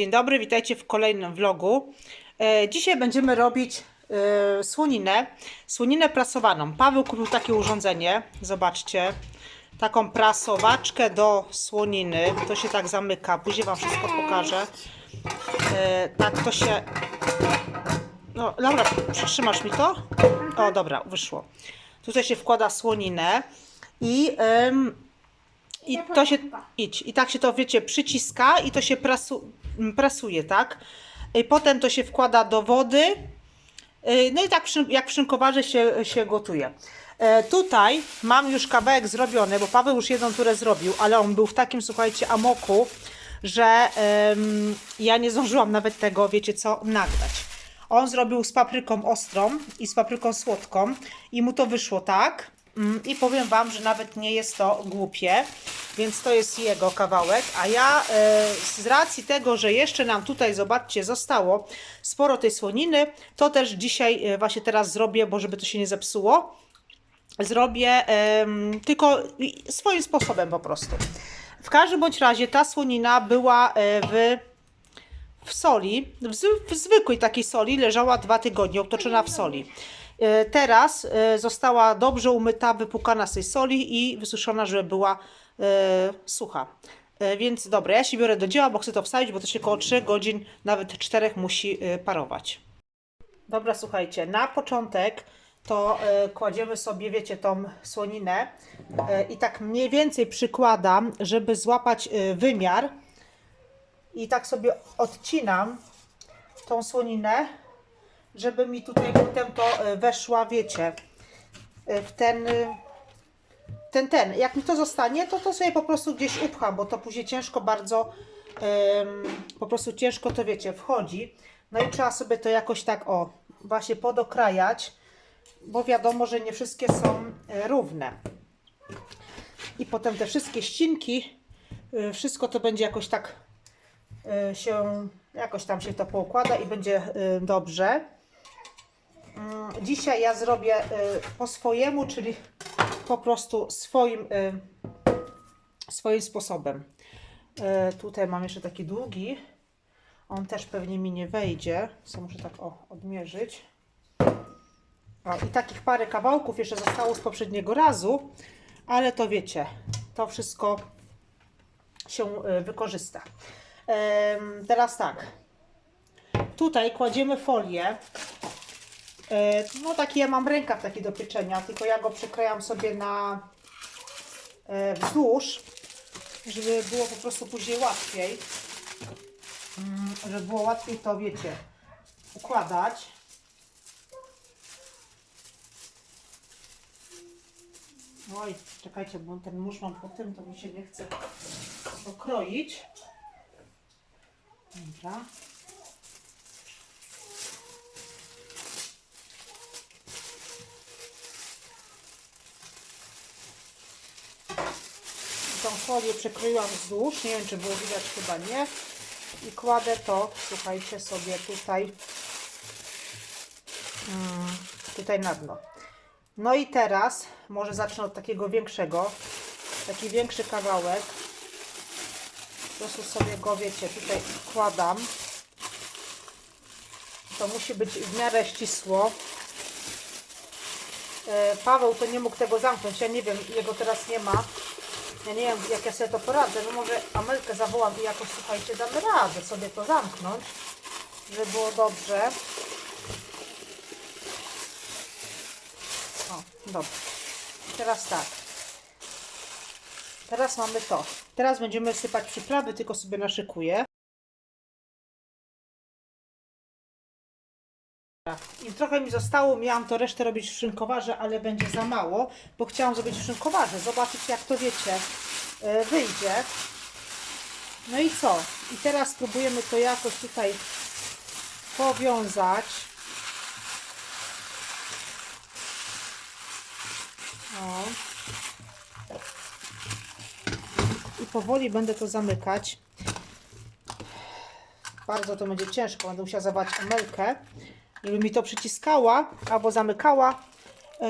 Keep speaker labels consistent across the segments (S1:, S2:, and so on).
S1: Dzień dobry, witajcie w kolejnym vlogu. E, dzisiaj będziemy robić e, słoninę, słoninę prasowaną. Paweł kupił takie urządzenie, zobaczcie, taką prasowaczkę do słoniny. To się tak zamyka, później Wam wszystko pokażę. E, tak to się... No dobra, przytrzymasz mi to? O, dobra, wyszło. Tutaj się wkłada słoninę i... em, i to się, idź, i tak się to, wiecie, przyciska i to się prasu, m, prasuje, tak? Potem to się wkłada do wody, y, no i tak jak w szynkowarze się, się gotuje. E, Tutaj mam już kawałek zrobiony, bo Paweł już jedną turę zrobił, ale on był w takim, słuchajcie, amoku, że em, ja nie zdążyłam nawet tego, wiecie co, nagrać. On zrobił z papryką ostrą i z papryką słodką i mu to wyszło tak. Mm, I powiem Wam, że nawet nie jest to głupie, więc to jest jego kawałek. A ja e, z racji tego, że jeszcze nam tutaj, zobaczcie, zostało sporo tej słoniny, to też dzisiaj e, właśnie teraz zrobię, bo żeby to się nie zepsuło, zrobię tylko swoim sposobem po prostu. W każdym bądź razie ta słonina była e, w w soli, w zwykłej takiej soli, leżała dwa tygodnie, obtoczona w soli. E, Teraz e, została dobrze umyta, wypłukana z tej soli i wysuszona, żeby była e, sucha. Więc dobra, ja się biorę do dzieła, bo chcę to wstawić, bo to się około 3 godzin, nawet 4 musi parować. Dobra, słuchajcie, na początek to kładziemy sobie, wiecie, tą słoninę i tak mniej więcej przykładam, żeby złapać wymiar i tak sobie odcinam tą słoninę, żeby mi tutaj potem to e, weszła, wiecie, e, w ten, e, ten, ten. Jak mi to zostanie, to to sobie po prostu gdzieś upcham, bo to później ciężko bardzo, po prostu ciężko to, wiecie, wchodzi. No i trzeba sobie to jakoś tak, o, właśnie podokrajać, bo wiadomo, że nie wszystkie są równe. I potem te wszystkie ścinki, wszystko to będzie jakoś tak się, jakoś tam się to poukłada i będzie dobrze. Mm, Dzisiaj ja zrobię y, po swojemu, czyli po prostu swoim, y, swoim sposobem. Y, Tutaj mam jeszcze taki długi. On też pewnie mi nie wejdzie. Co muszę tak o, odmierzyć. O, I takich parę kawałków jeszcze zostało z poprzedniego razu, ale to wiecie, to wszystko się wykorzysta. Teraz tak. Tutaj kładziemy folię. E, No taki ja mam rękaw taki do pieczenia, tylko ja go przekrajam sobie na e, wzdłuż, żeby było po prostu później łatwiej. Mm, Żeby było łatwiej to, wiecie, układać. Oj, czekajcie, bo ten nóż mam po tym, to mi się nie chce pokroić. Dobra. Tą folię przekryłam wzdłuż, nie wiem czy było widać, chyba nie. I kładę to, słuchajcie, sobie tutaj, mm, tutaj na dno. No i teraz, może zacznę od takiego większego, taki większy kawałek. Po prostu sobie go, wiecie, tutaj wkładam. To musi być w miarę ścisło. E, Paweł to nie mógł tego zamknąć. Ja nie wiem, jego teraz nie ma. Ja nie wiem, jak ja sobie to poradzę. No może Amelkę zawołam i jakoś, słuchajcie, damy radę sobie to zamknąć, żeby było dobrze. O, dobrze. Teraz tak. Teraz mamy to. Teraz będziemy sypać przyprawy, tylko sobie naszykuję. Trochę mi zostało, miałam to resztę robić w szynkowarze, ale będzie za mało, bo chciałam zrobić w szynkowarze, zobaczyć jak to wiecie, e, wyjdzie. No i co? I teraz spróbujemy to jakoś tutaj powiązać. O. I powoli będę to zamykać. Bardzo to będzie ciężko, będę musiała zabrać Amelkę, żeby mi to przyciskała albo zamykała. Yy,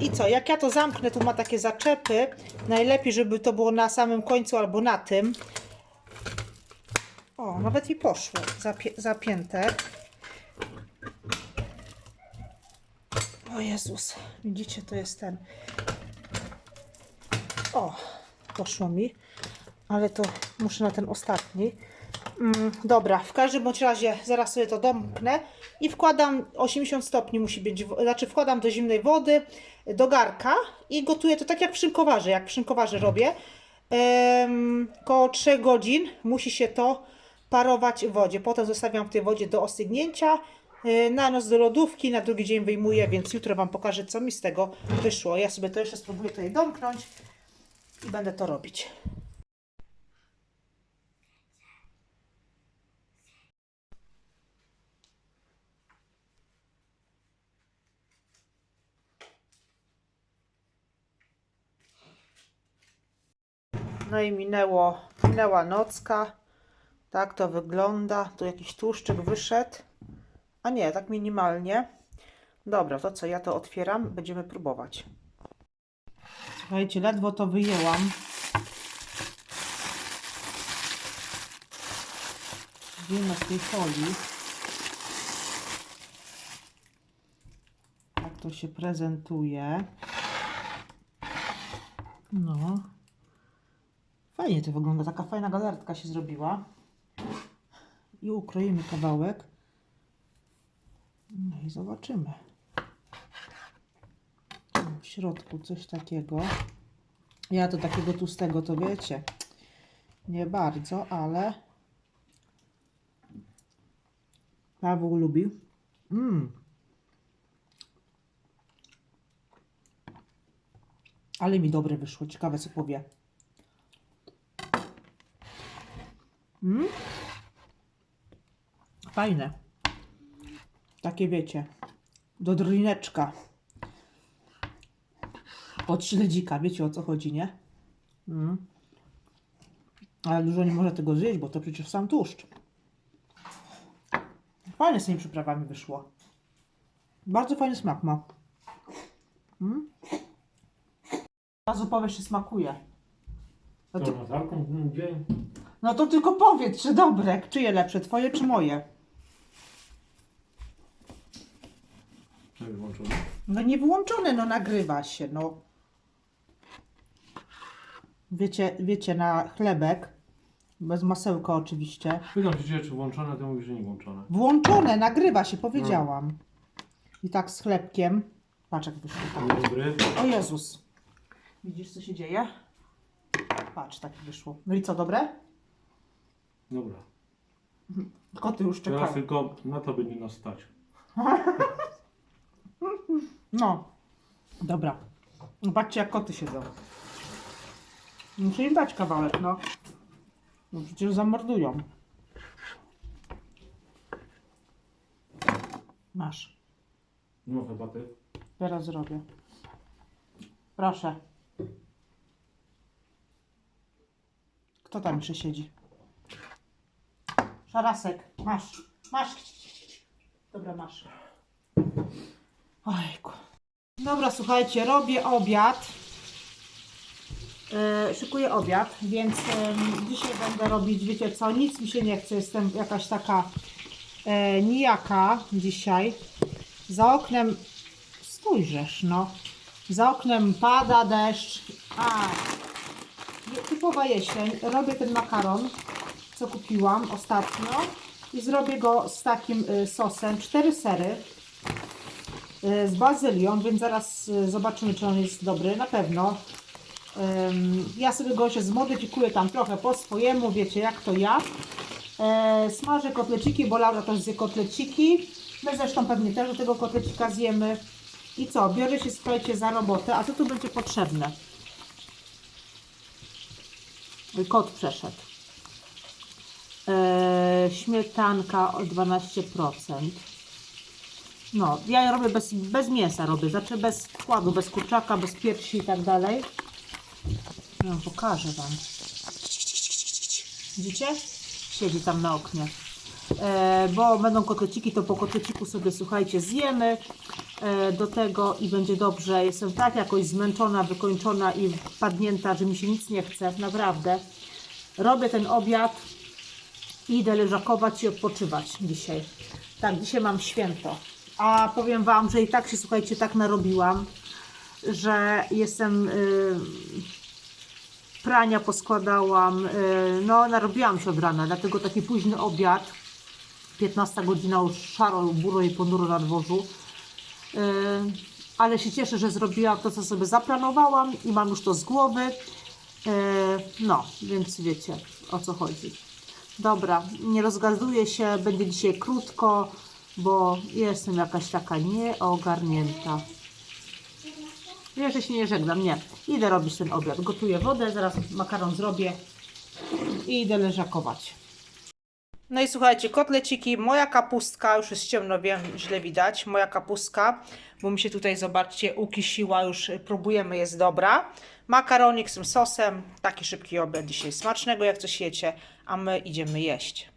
S1: I co, jak ja to zamknę, tu ma takie zaczepy, najlepiej, żeby to było na samym końcu albo na tym. O, nawet i poszło. Zapie zapięte. O Jezus, widzicie, to jest ten. O, poszło mi, ale to muszę na ten ostatni. Mm, dobra, w każdym bądź razie zaraz sobie to domknę i wkładam 80 stopni musi być, znaczy wkładam do zimnej wody, do garka i gotuję to tak jak w szynkowarze, jak w szynkowarze robię. Em, koło 3 godzin musi się to parować w wodzie. Potem zostawiam w tej wodzie do ostygnięcia. e, Na noc do lodówki, na drugi dzień wyjmuję, więc jutro Wam pokażę, co mi z tego wyszło. Ja sobie to jeszcze spróbuję tutaj domknąć i będę to robić. No i minęło, minęła nocka. Tak to wygląda. Tu jakiś tłuszczyk wyszedł. A nie, tak minimalnie. Dobra, to co, ja to otwieram. Będziemy próbować. Słuchajcie, ledwo to wyjęłam. Zdjęłam z tej folii. Tak to się prezentuje. No. Fajnie to wygląda, taka fajna galaretka się zrobiła. I ukroimy kawałek. No i zobaczymy. W środku coś takiego. Ja to takiego tłustego to wiecie. Nie bardzo, ale Paweł lubi. Mm. Ale mi dobre wyszło. Ciekawe co powie. Mm? Fajne. Takie wiecie. Do drineczka. Od śledzika. Wiecie o co chodzi, nie? Mm. Ale dużo nie może tego zjeść, bo to przecież sam tłuszcz. Fajnie z tymi przyprawami wyszło. Bardzo fajny smak ma. Mm? Razu powiesz, czy smakuje. No to? No to tylko powiedz, czy dobre. Czyje lepsze, twoje czy moje?
S2: Nie włączone.
S1: No nie włączone, no nagrywa się, no. Wiecie, wiecie, na chlebek, bez masełka oczywiście.
S2: Pytam się, czy włączone, to mówisz, że nie włączone.
S1: Włączone, nagrywa się, powiedziałam. I tak z chlebkiem. Patrz jak wyszło.
S2: Dobry.
S1: O Jezus. Widzisz co się dzieje? Patrz, tak wyszło. No i co, dobre?
S2: Dobra.
S1: Koty już
S2: Teraz
S1: czekają.
S2: tylko na to będzie nas stać.
S1: No. Dobra. Patrzcie jak koty siedzą. Muszę im dać kawałek, no. No przecież zamordują. Masz.
S2: Nie ma herbaty.
S1: Teraz zrobię. Proszę. Kto tam jeszcze siedzi? Szarasek, masz. Masz. Dobra, masz. Ojku. Dobra, słuchajcie, robię obiad. E, szykuję obiad, więc em, dzisiaj będę robić, wiecie co, nic mi się nie chce, jestem jakaś taka e, nijaka dzisiaj. Za oknem Spójrzesz, no. Za oknem pada deszcz. A, typowa jesień. Robię ten makaron, co kupiłam ostatnio. I zrobię go z takim y, sosem. Cztery sery. y, Z bazylią, więc zaraz y, zobaczymy, czy on jest dobry. Na pewno. Ja sobie go się zmodyfikuję tam trochę po swojemu, wiecie jak to ja. E, smażę kotleciki, bo Laura też zje kotleciki. My zresztą pewnie też do tego kotlecika zjemy. I co? Biorę się, słuchajcie, za robotę. A co tu będzie potrzebne? Kot przeszedł. Śmietanka o 12%. No, ja robię bez, bez mięsa, robię. Znaczy bez wkładu, bez kurczaka, bez piersi i tak dalej. No, pokażę Wam. Widzicie? Siedzi tam na oknie. E, bo będą kotleciki, to po kotleciku sobie, słuchajcie, zjemy e, do tego i będzie dobrze. Jestem tak jakoś zmęczona, wykończona i wpadnięta, że mi się nic nie chce, naprawdę. Robię ten obiad I idę leżakować i odpoczywać dzisiaj. Tak, dzisiaj mam święto. A powiem Wam, że i tak się, słuchajcie, tak narobiłam, że jestem... Yy, prania poskładałam, yy, no narobiłam się od rana, dlatego taki późny obiad, 15 godzina już szaro, buro i ponuro na dworzu. Yy, ale się cieszę, że zrobiłam to, co sobie zaplanowałam i mam już to z głowy. Yy, no, więc wiecie o co chodzi. Dobra, nie rozgaduję się, będzie dzisiaj krótko, bo jestem jakaś taka nieogarnięta. Jeszcze się nie żegnam, nie. Idę robić ten obiad. Gotuję wodę, zaraz makaron zrobię i idę leżakować. No i słuchajcie, kotleciki, moja kapustka, już jest ciemno, wiem, źle widać, moja kapustka, bo mi się tutaj, zobaczcie, ukisiła, już próbujemy, jest dobra. Makaronik z tym sosem, taki szybki obiad dzisiaj, smacznego jak coś jecie, a my idziemy jeść.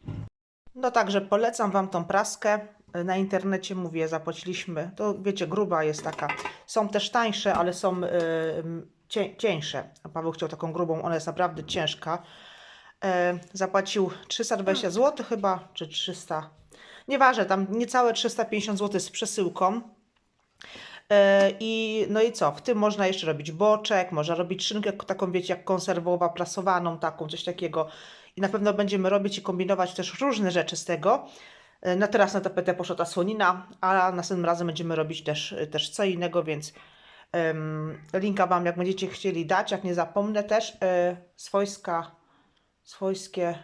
S1: No także polecam Wam tą praskę. Na internecie mówię, zapłaciliśmy. To wiecie, gruba jest taka. Są też tańsze, ale są y, cie, cieńsze. Paweł chciał taką grubą, ona jest naprawdę ciężka. E, zapłacił 320 zł chyba, czy 300. Nieważne, tam niecałe 350 zł z przesyłką. E, I no i co? W tym można jeszcze robić boczek, można robić szynkę taką, wiecie, jak konserwowa, prasowaną, taką, coś takiego. I na pewno będziemy robić i kombinować też różne rzeczy z tego. E, Na teraz na tapetę poszła ta słonina, a następnym razem będziemy robić też, też co innego, więc linka Wam, jak będziecie chcieli dać, jak nie zapomnę też, swojska, swojskie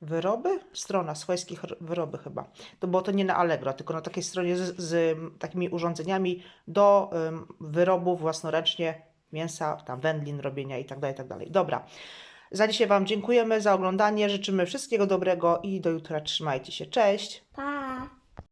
S1: wyroby? Strona swojskich wyroby chyba. To było to nie na Allegro, tylko na takiej stronie z, z takimi urządzeniami do em, wyrobów własnoręcznie, mięsa, tam wędlin robienia i tak dalej, i tak. Dobra. Za dzisiaj Wam dziękujemy za oglądanie, życzymy wszystkiego dobrego i do jutra trzymajcie się. Cześć!
S3: Pa!